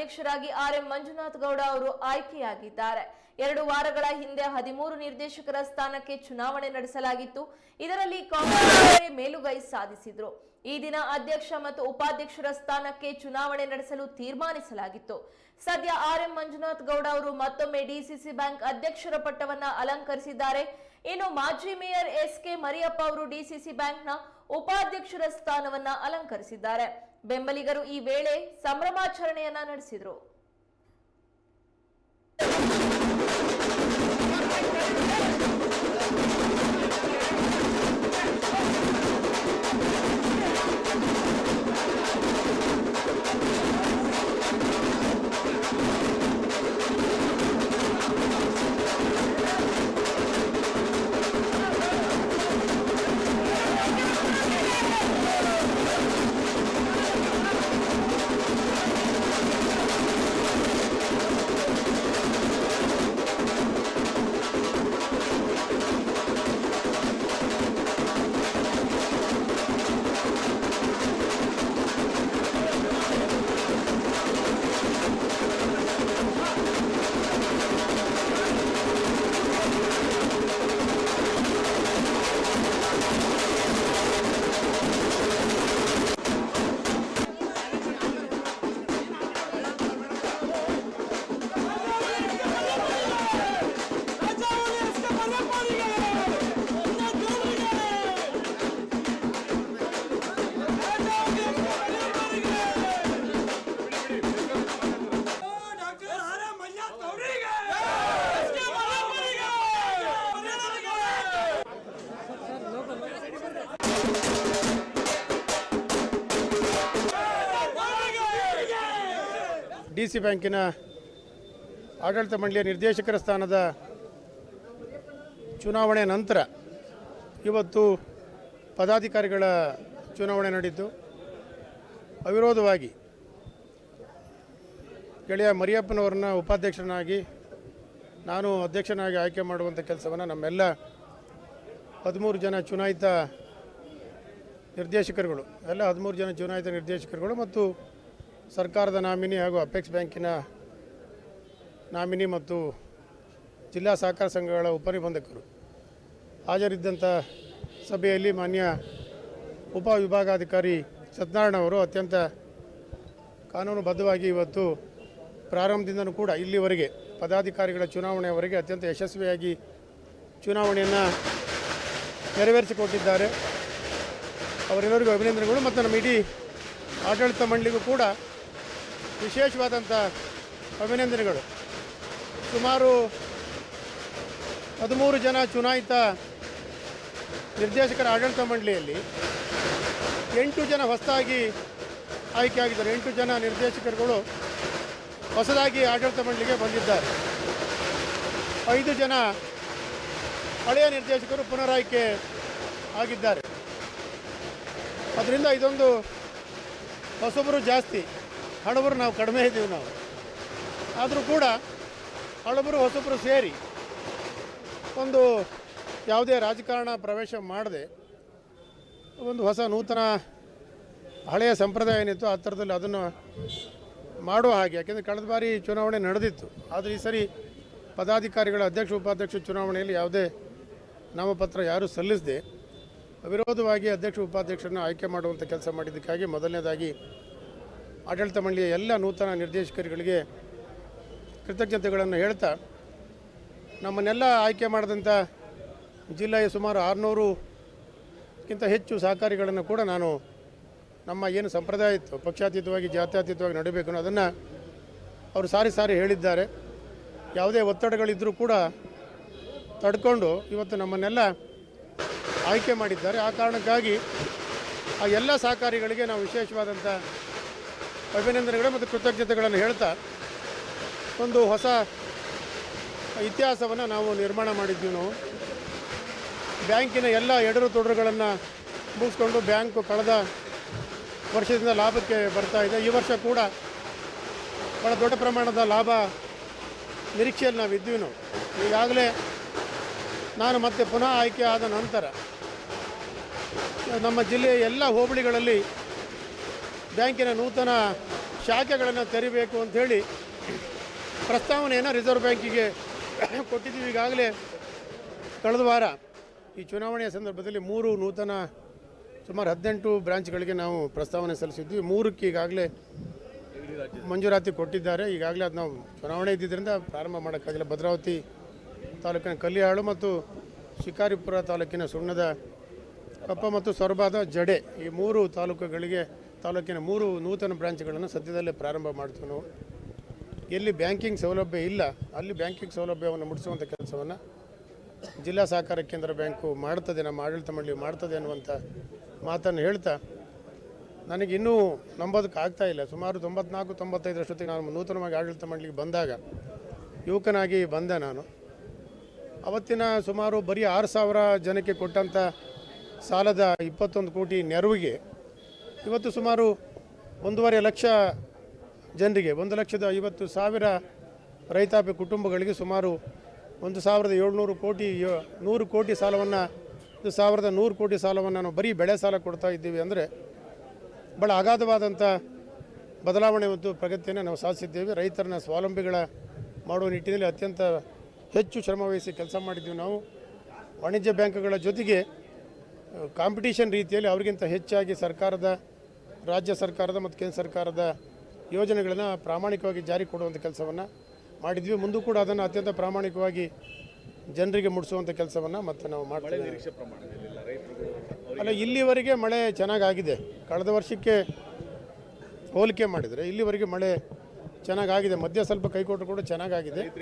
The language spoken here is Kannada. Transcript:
ಅಧ್ಯಕ್ಷರಾಗಿ ಆರ್ ಎಂ ಮಂಜುನಾಥ್ ಗೌಡ ಅವರು ಆಯ್ಕೆಯಾಗಿದ್ದಾರೆ. ಎರಡು ವಾರಗಳ ಹಿಂದೆ ಹದಿಮೂರು ನಿರ್ದೇಶಕರ ಸ್ಥಾನಕ್ಕೆ ಚುನಾವಣೆ ನಡೆಸಲಾಗಿತ್ತು. ಇದರಲ್ಲಿ ಕಾಂಗ್ರೆಸ್ ಮೇಲುಗೈ ಸಾಧಿಸಿದ್ರು. ಈ ದಿನ ಅಧ್ಯಕ್ಷ ಮತ್ತು ಉಪಾಧ್ಯಕ್ಷರ ಸ್ಥಾನಕ್ಕೆ ಚುನಾವಣೆ ನಡೆಸಲು ತೀರ್ಮಾನಿಸಲಾಗಿತ್ತು. ಸದ್ಯ ಆರ್ ಎಂ ಮಂಜುನಾಥ್ ಗೌಡ ಅವರು ಮತ್ತೊಮ್ಮೆ ಡಿಸಿಸಿ ಬ್ಯಾಂಕ್ ಅಧ್ಯಕ್ಷರ ಪಟ್ಟವನ್ನ ಅಲಂಕರಿಸಿದ್ದಾರೆ. ಇನ್ನು ಮಾಜಿ ಮೇಯರ್ ಎಸ್ ಕೆ ಮರಿಯಪ್ಪ ಅವರು ಡಿಸಿಸಿ ಬ್ಯಾಂಕ್ನ ಉಪಾಧ್ಯಕ್ಷರ ಸ್ಥಾನವನ್ನ ಅಲಂಕರಿಸಿದ್ದಾರೆ. ಬೆಂಬಲಿಗರು ಈ ವೇಳೆ ಸಂಭ್ರಮಾಚರಣೆಯನ್ನ ನಡೆಸಿದರು. ಡಿ ಸಿ ಬ್ಯಾಂಕಿನ ಆಡಳಿತ ಮಂಡಳಿಯ ನಿರ್ದೇಶಕರ ಸ್ಥಾನದ ಚುನಾವಣೆ ನಂತರ ಇವತ್ತು ಪದಾಧಿಕಾರಿಗಳ ಚುನಾವಣೆ ನಡೆಯಿತು ಅವಿರೋಧವಾಗಿ ಗೆಳೆಯ ಮರಿಯಪ್ಪನವರನ್ನ ಉಪಾಧ್ಯಕ್ಷನಾಗಿ ನಾನು ಅಧ್ಯಕ್ಷನಾಗಿ ಆಯ್ಕೆ ಮಾಡುವಂಥ ಕೆಲಸವನ್ನು ನಮ್ಮೆಲ್ಲ ಹದಿಮೂರು ಜನ ಚುನಾಯಿತ ನಿರ್ದೇಶಕರುಗಳು, ಎಲ್ಲ ಹದಿಮೂರು ಜನ ಚುನಾಯಿತ ನಿರ್ದೇಶಕರುಗಳು ಮತ್ತು ಸರ್ಕಾರದ ನಾಮಿನಿ ಹಾಗೂ ಅಪೆಕ್ಸ್ ಬ್ಯಾಂಕಿನ ನಾಮಿನಿ ಮತ್ತು ಜಿಲ್ಲಾ ಸಹಕಾರ ಸಂಘಗಳ ಉಪನಿಬಂಧಕರು. ಹಾಜರಿದ್ದಂಥ ಸಭೆಯಲ್ಲಿ ಮಾನ್ಯ ಉಪವಿಭಾಗಾಧಿಕಾರಿ ಸತ್ಯನಾರಾಯಣ ಅವರು ಅತ್ಯಂತ ಕಾನೂನುಬದ್ಧವಾಗಿ ಇವತ್ತು ಪ್ರಾರಂಭದಿಂದಲೂ ಕೂಡ ಇಲ್ಲಿವರೆಗೆ ಪದಾಧಿಕಾರಿಗಳ ಚುನಾವಣೆಯವರೆಗೆ ಅತ್ಯಂತ ಯಶಸ್ವಿಯಾಗಿ ಚುನಾವಣೆಯನ್ನು ನೆರವೇರಿಸಿಕೊಟ್ಟಿದ್ದಾರೆ. ಅವರೆಲ್ಲರಿಗೂ ಅಭಿನಂದನೆಗಳು. ಮತ್ತು ನಮ್ಮ ಇಡೀ ಆಡಳಿತ ಮಂಡಳಿಗೂ ಕೂಡ ವಿಶೇಷವಾದಂಥ ಅಭಿನಂದನೆಗಳು. ಸುಮಾರು ಹದಿಮೂರು ಜನ ಚುನಾಯಿತ ನಿರ್ದೇಶಕರ ಆಡಳಿತ ಮಂಡಳಿಯಲ್ಲಿ ಎಂಟು ಜನ ಹೊಸದಾಗಿ ಆಯ್ಕೆಯಾಗಿದ್ದಾರೆ ಎಂಟು ಜನ ನಿರ್ದೇಶಕರುಗಳು ಹೊಸದಾಗಿ ಆಡಳಿತ ಮಂಡಳಿಗೆ ಬಂದಿದ್ದಾರೆ. ಐದು ಜನ ಹಳೆಯ ನಿರ್ದೇಶಕರು ಪುನರಾಯ್ಕೆ ಆಗಿದ್ದಾರೆ. ಅದರಿಂದ ಇದೊಂದು ಹೊಸಬರು ಜಾಸ್ತಿ. ಹಳಬರು ನಾವು ಕಡಿಮೆ ಇದ್ದೀವಿ ನಾವು. ಆದರೂ ಕೂಡ ಹಳಬರು ಹೊಸಬರು ಸೇರಿ ಒಂದು ಯಾವುದೇ ರಾಜಕಾರಣ ಪ್ರವೇಶ ಮಾಡದೆ ಒಂದು ಹೊಸ ನೂತನ ಹಳೆಯ ಸಂಪ್ರದಾಯ ಏನಿತ್ತು ಆ ಥರದಲ್ಲಿ ಅದನ್ನು ಮಾಡುವ ಹಾಗೆ. ಯಾಕೆಂದರೆ ಕಳೆದ ಬಾರಿ ಚುನಾವಣೆ ನಡೆದಿತ್ತು. ಆದರೆ ಈ ಸರಿ ಪದಾಧಿಕಾರಿಗಳ ಅಧ್ಯಕ್ಷ, ಉಪಾಧ್ಯಕ್ಷ ಚುನಾವಣೆಯಲ್ಲಿ ಯಾವುದೇ ನಾಮಪತ್ರ ಯಾರೂ ಸಲ್ಲಿಸದೆ ಅವಿರೋಧವಾಗಿ ಅಧ್ಯಕ್ಷ, ಉಪಾಧ್ಯಕ್ಷರನ್ನು ಆಯ್ಕೆ ಮಾಡುವಂಥ ಕೆಲಸ ಮಾಡಿದ್ದಕ್ಕಾಗಿ ಮೊದಲನೇದಾಗಿ ಆಡಳಿತ ಮಂಡಳಿಯ ಎಲ್ಲ ನೂತನ ನಿರ್ದೇಶಕರುಗಳಿಗೆ ಕೃತಜ್ಞತೆಗಳನ್ನು ಹೇಳ್ತಾ ನಮ್ಮನ್ನೆಲ್ಲ ಆಯ್ಕೆ ಮಾಡಿದಂಥ ಜಿಲ್ಲೆಯ ಸುಮಾರು ಆರುನೂರುಕ್ಕಿಂತ ಹೆಚ್ಚು ಸಹಕಾರಿಗಳನ್ನು ಕೂಡ ನಾನು ನಮ್ಮ ಏನು ಸಂಪ್ರದಾಯ ಇತ್ತು ಪಕ್ಷಾತೀತವಾಗಿ, ಜಾತ್ಯಾತೀತವಾಗಿ ನಡೀಬೇಕು ಅದನ್ನು ಅವರು ಸಾರಿ ಸಾರಿ ಹೇಳಿದ್ದಾರೆ. ಯಾವುದೇ ಒತ್ತಡಗಳಿದ್ದರೂ ಕೂಡ ತಡ್ಕೊಂಡು ಇವತ್ತು ನಮ್ಮನ್ನೆಲ್ಲ ಆಯ್ಕೆ ಮಾಡಿದ್ದಾರೆ. ಆ ಕಾರಣಕ್ಕಾಗಿ ಆ ಎಲ್ಲ ಸಹಕಾರಿಗಳಿಗೆ ನಾವು ವಿಶೇಷವಾದಂಥ ಅಭಿನಂದನೆಗಳು ಮತ್ತು ಕೃತಜ್ಞತೆಗಳನ್ನು ಹೇಳ್ತಾ ಒಂದು ಹೊಸ ಇತಿಹಾಸವನ್ನು ನಾವು ನಿರ್ಮಾಣ ಮಾಡಿದ್ವಿ ನಾವು. ಬ್ಯಾಂಕಿನ ಎಲ್ಲ ಎಡರು ತೊಡರುಗಳನ್ನು ಮುಗಿಸ್ಕೊಂಡು ಬ್ಯಾಂಕು ಕಳೆದ ವರ್ಷದಿಂದ ಲಾಭಕ್ಕೆ ಬರ್ತಾ ಇದೆ. ಈ ವರ್ಷ ಕೂಡ ಭಾಳ ದೊಡ್ಡ ಪ್ರಮಾಣದ ಲಾಭ ನಿರೀಕ್ಷೆಯಲ್ಲಿ ನಾವು ಇದ್ವಿ ನಾವು. ಈಗಾಗಲೇ ನಾನು ಮತ್ತೆ ಪುನಃ ಆಯ್ಕೆ ಆದ ನಂತರ ನಮ್ಮ ಜಿಲ್ಲೆಯ ಎಲ್ಲ ಹೋಬಳಿಗಳಲ್ಲಿ ಬ್ಯಾಂಕಿನ ನೂತನ ಶಾಖೆಗಳನ್ನು ತೆರಿಬೇಕು ಅಂಥೇಳಿ ಪ್ರಸ್ತಾವನೆಯನ್ನು ರಿಸರ್ವ್ ಬ್ಯಾಂಕಿಗೆ ಕೊಟ್ಟಿದ್ದೀವಿ ಈಗಾಗಲೇ. ಕಳೆದ ವಾರ ಈ ಚುನಾವಣೆಯ ಸಂದರ್ಭದಲ್ಲಿ ಮೂರು ನೂತನ, ಸುಮಾರು ಹದಿನೆಂಟು ಬ್ರಾಂಚ್ಗಳಿಗೆ ನಾವು ಪ್ರಸ್ತಾವನೆ ಸಲ್ಲಿಸಿದ್ವಿ ಮೂರಕ್ಕೆ ಈಗಾಗಲೇ ಮಂಜೂರಾತಿ ಕೊಟ್ಟಿದ್ದಾರೆ. ಈಗಾಗಲೇ ಅದು ನಾವು ಚುನಾವಣೆ ಇದ್ದಿದ್ದರಿಂದ ಪ್ರಾರಂಭ ಮಾಡೋಕ್ಕಾಗಿಲ್ಲ. ಭದ್ರಾವತಿ ತಾಲೂಕಿನ ಕಲ್ಲಿಹಾಳು ಮತ್ತು ಶಿಕಾರಿಪುರ ತಾಲೂಕಿನ ಸುಣ್ಣದ ಕಪ್ಪ ಮತ್ತು ಸೊರಬಾದ ಜಡೆ ಈ ಮೂರು ತಾಲೂಕುಗಳಿಗೆ ತಾಲೂಕಿನ ಮೂರು ನೂತನ ಬ್ರಾಂಚ್ಗಳನ್ನು ಸದ್ಯದಲ್ಲೇ ಪ್ರಾರಂಭ ಮಾಡ್ತೀವಿ ನಾವು. ಎಲ್ಲಿ ಬ್ಯಾಂಕಿಂಗ್ ಸೌಲಭ್ಯ ಇಲ್ಲ, ಅಲ್ಲಿ ಬ್ಯಾಂಕಿಂಗ್ ಸೌಲಭ್ಯವನ್ನು ಮುಟ್ಟಿಸುವಂಥ ಕೆಲಸವನ್ನು ಜಿಲ್ಲಾ ಸಹಕಾರ ಕೇಂದ್ರ ಬ್ಯಾಂಕು ಮಾಡ್ತದೆ, ನಮ್ಮ ಆಡಳಿತ ಮಂಡಳಿ ಮಾಡ್ತದೆ ಅನ್ನುವಂಥ ಮಾತನ್ನು ಹೇಳ್ತಾ, ನನಗೆ ಇನ್ನೂ ನಂಬೋದಕ್ಕೆ ಆಗ್ತಾ ಇಲ್ಲ. ಸುಮಾರು ತೊಂಬತ್ನಾಲ್ಕು ತೊಂಬತ್ತೈದರಷ್ಟೊತ್ತಿಗೆ ನಾನು ನೂತನವಾಗಿ ಆಡಳಿತ ಮಂಡಳಿಗೆ ಬಂದಾಗ ಯುವಕನಾಗಿ ಬಂದೆ ನಾನು. ಅವತ್ತಿನ ಸುಮಾರು ಬರೀ ಆರು ಸಾವಿರ ಜನಕ್ಕೆ ಕೊಟ್ಟಂಥ ಸಾಲದ ಇಪ್ಪತ್ತೊಂದು ಕೋಟಿ ನೆರವಿಗೆ ಇವತ್ತು ಸುಮಾರು ಒಂದೂವರೆ ಲಕ್ಷ ಜನರಿಗೆ, ಒಂದು ಲಕ್ಷದ ಐವತ್ತು ಸಾವಿರ ರೈತಾಪಿ ಕುಟುಂಬಗಳಿಗೆ ಸುಮಾರು ಒಂದು ಸಾವಿರದ ಏಳ್ನೂರು ಕೋಟಿ ನೂರು ಕೋಟಿ ಸಾಲವನ್ನು, ಒಂದು ಸಾವಿರದ ನೂರು ಕೋಟಿ ಸಾಲವನ್ನು ನಾವು ಬರೀ ಬೆಳೆ ಸಾಲ ಕೊಡ್ತಾ ಇದ್ದೀವಿ ಅಂದರೆ ಭಾಳ ಅಗಾಧವಾದಂಥ ಬದಲಾವಣೆ ಮತ್ತು ಪ್ರಗತಿಯನ್ನು ನಾವು ಸಾಧಿಸಿದ್ದೇವೆ. ರೈತರನ್ನ ಸ್ವಾವಲಂಬಿಗಳ ಮಾಡುವ ನಿಟ್ಟಿನಲ್ಲಿ ಅತ್ಯಂತ ಹೆಚ್ಚು ಶ್ರಮವಹಿಸಿ ಕೆಲಸ ಮಾಡಿದ್ದೀವಿ ನಾವು. ವಾಣಿಜ್ಯ ಬ್ಯಾಂಕ್ಗಳ ಜೊತೆಗೆ, ಕಾಂಪಿಟೇಷನ್ ರೀತಿಯಲ್ಲಿ ಅವರಿಗಿಂತ ಹೆಚ್ಚಾಗಿ ಸರ್ಕಾರದ ರಾಜ್ಯ ಸರ್ಕಾರದ ಮತ್ತು ಕೇಂದ್ರ ಸರ್ಕಾರದ ಯೋಜನೆಗಳನ್ನು ಪ್ರಾಮಾಣಿಕವಾಗಿ ಜಾರಿ ಕೊಡುವಂಥ ಕೆಲಸವನ್ನು ಮಾಡಿದ್ವಿ. ಮುಂದೂ ಕೂಡ ಅದನ್ನು ಅತ್ಯಂತ ಪ್ರಾಮಾಣಿಕವಾಗಿ ಜನರಿಗೆ ಮುಟ್ಟಿಸುವಂಥ ಕೆಲಸವನ್ನು ಮತ್ತೆ ನಾವು ಮಾಡ್ತೀವಿ ಅಲ್ಲ ಇಲ್ಲಿವರೆಗೆ ಮಳೆ ಚೆನ್ನಾಗಾಗಿದೆ. ಕಳೆದ ವರ್ಷಕ್ಕೆ ಹೋಲಿಕೆ ಮಾಡಿದರೆ ಇಲ್ಲಿವರೆಗೆ ಮಳೆ ಚೆನ್ನಾಗಾಗಿದೆ. ಮಧ್ಯ ಸ್ವಲ್ಪ ಕೈಕೊಟ್ಟು ಕೂಡ ಚೆನ್ನಾಗಾಗಿದೆ.